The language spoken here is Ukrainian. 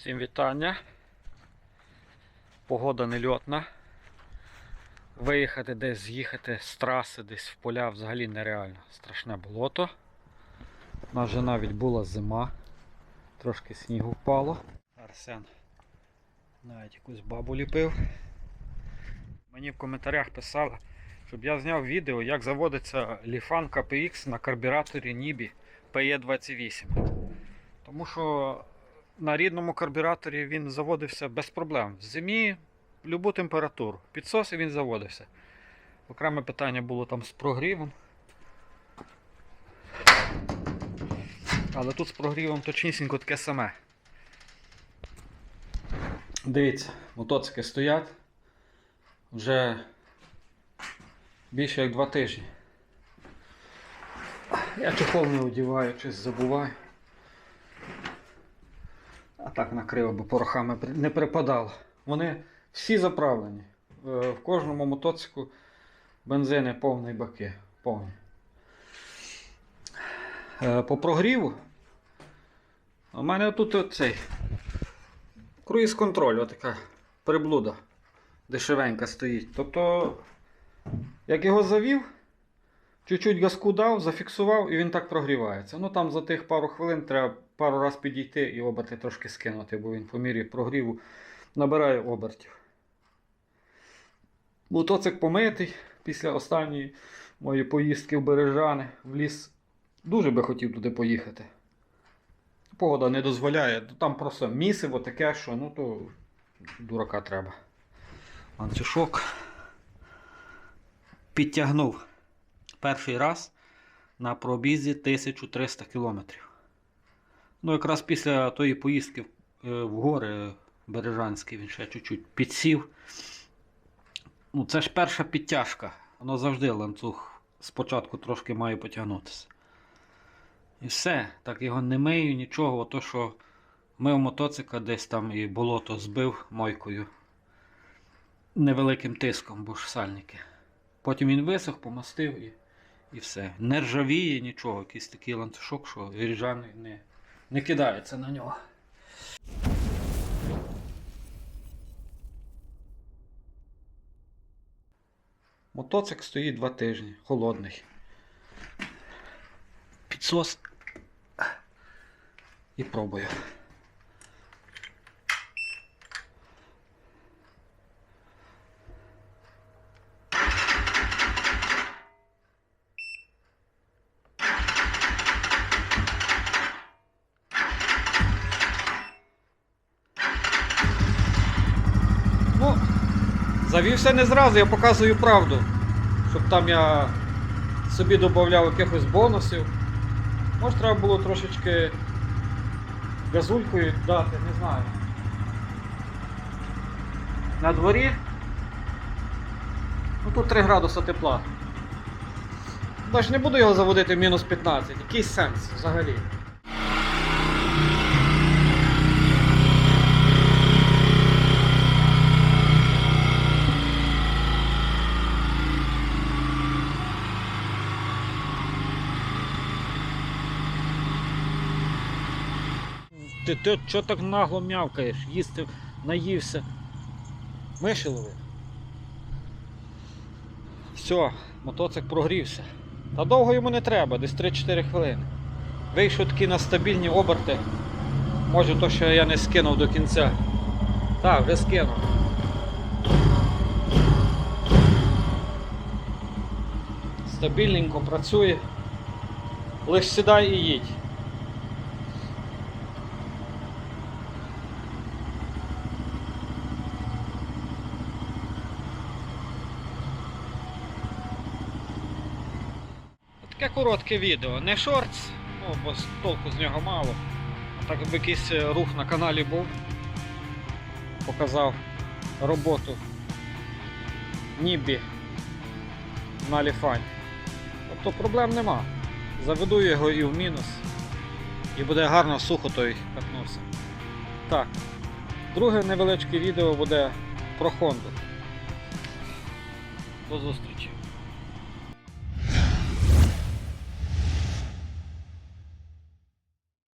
Всім вітання. Погода нельотна. Виїхати десь, з'їхати з траси, десь в поля взагалі нереально. Страшне болото. У нас вже навіть була зима. Трошки снігу впало. Арсен навіть якусь бабу ліпив. Мені в коментарях писали, щоб я зняв відео, як заводиться Lifan KPX на карбюраторі Nibi PE28. Тому що на рідному карбюраторі він заводився без проблем. В зимі любу температуру. Підсос і він заводився. Окреме питання було там з прогрівом. Але тут з прогрівом точнісінько таке саме. Дивіться, мотоцики стоять вже більше як два тижні. Я чехол не одіваю, щось забуваю. Так накрив, бо порохами не припадало. Вони всі заправлені. Е, В кожному мотоцику бензини повні баки. Повні. Е, По прогріву. У мене тут оцей круїз контроль, отака приблуда дешевенька стоїть. Тобто, як його завів, чуть-чуть газку дав, зафіксував і він так прогрівається. Ну там за тих пару хвилин треба пару раз підійти і оберти трошки скинути, бо він по мірі прогріву набирає обертів. Мотоцик помитий після останньої моєї поїздки в Бережани в ліс. Дуже би хотів туди поїхати. Погода не дозволяє. Там просто місиво таке, що ну то дурака треба. Ланцюжок підтягнув перший раз на пробізі 1300 кілометрів. Ну, якраз після тої поїздки е, в гори Бережанські він ще чуть-чуть підсів. Ну, це ж перша підтяжка. Воно завжди ланцюг спочатку трошки має потягнутися. І все. Так його не мию, нічого. Ото що мив мотоцикла десь там і болото збив мойкою невеликим тиском, бо ж сальники. Потім він висох, помастив і, і все. Не ржавіє нічого, якийсь такий ланцюжок, що ріжаний не, не кидається на нього. Мотоцик стоїть два тижні, холодний. Підсос. І пробую. Ну, завівся не зразу, я показую правду. Щоб там я собі додавав якихось бонусів. Може треба було трошечки газулькою дати, не знаю. На дворі. Ну тут 3 градуса тепла. Ж не буду його заводити в мінус 15. Який сенс взагалі? Ти, ти чого так нагло м'явкаєш? Їсти наївся. Миші ловив. Все, мотоцик прогрівся. Та довго йому не треба, десь 3-4 хвилини. Вийшов такі на стабільні оберти. Може то, що я не скинув до кінця. Так, вже скинув. Стабільненько працює. Лиш сідай і їдь. Таке коротке відео, не шортс, ну бо толку з нього мало. А так би якийсь е, рух на каналі був. Показав роботу Нібі на ліфань. Тобто проблем нема. Заведу його і в мінус. І буде гарно сухо той катнувся. Так. Друге невеличке відео буде про Хонду. До зустрічі.